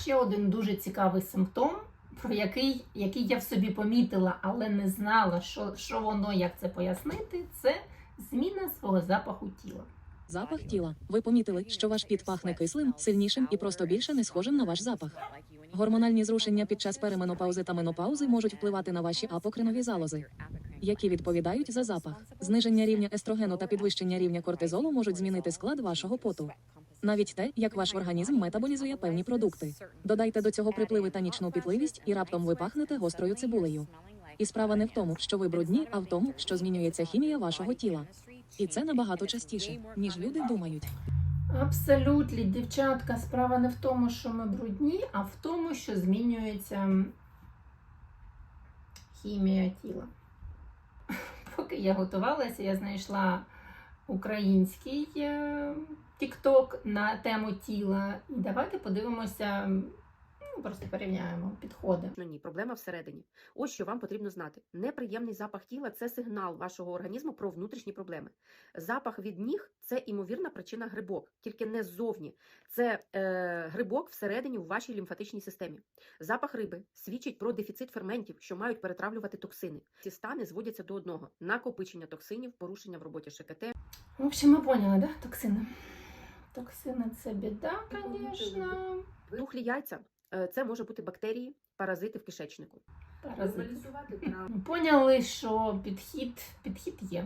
Ще один дуже цікавий симптом, про який, який я в собі помітила, але не знала, що, що воно, як це пояснити, це зміна свого запаху тіла. Запах тіла. Ви помітили, що ваш піт пахне кислим, сильнішим і просто більше не схожим на ваш запах. Гормональні зрушення під час переменопаузи та менопаузи можуть впливати на ваші апокринові залози, які відповідають за запах. Зниження рівня естрогену та підвищення рівня кортизолу можуть змінити склад вашого поту. Навіть те, як ваш організм метаболізує певні продукти. Додайте до цього припливи та нічну пітливість, і раптом ви пахнете гострою цибулею. І справа не в тому, що ви брудні, а в тому, що змінюється хімія вашого тіла. І це набагато частіше, ніж люди думають. Абсолютно, дівчатка, справа не в тому, що ми брудні, а в тому, що змінюється хімія тіла. Поки я готувалася, я знайшла український тікток на тему тіла. І давайте подивимося, ну, просто порівняємо підходи. Ну ні, проблема всередині. Ось що вам потрібно знати. Неприємний запах тіла це сигнал вашого організму про внутрішні проблеми. Запах від ніг це імовірна причина грибок, тільки не ззовні. Це е, грибок всередині в вашій лімфатичній системі. Запах риби свідчить про дефіцит ферментів, що мають перетравлювати токсини. Ці стани зводяться до одного: накопичення токсинів, порушення в роботі ШКТ. В общем, ми поняли, да? Токсини. Токсини це біда, звісно. Тухлі яйця е, це може бути бактерії, паразити в кишечнику. Паразити. Ми поняли, що підхід, підхід є.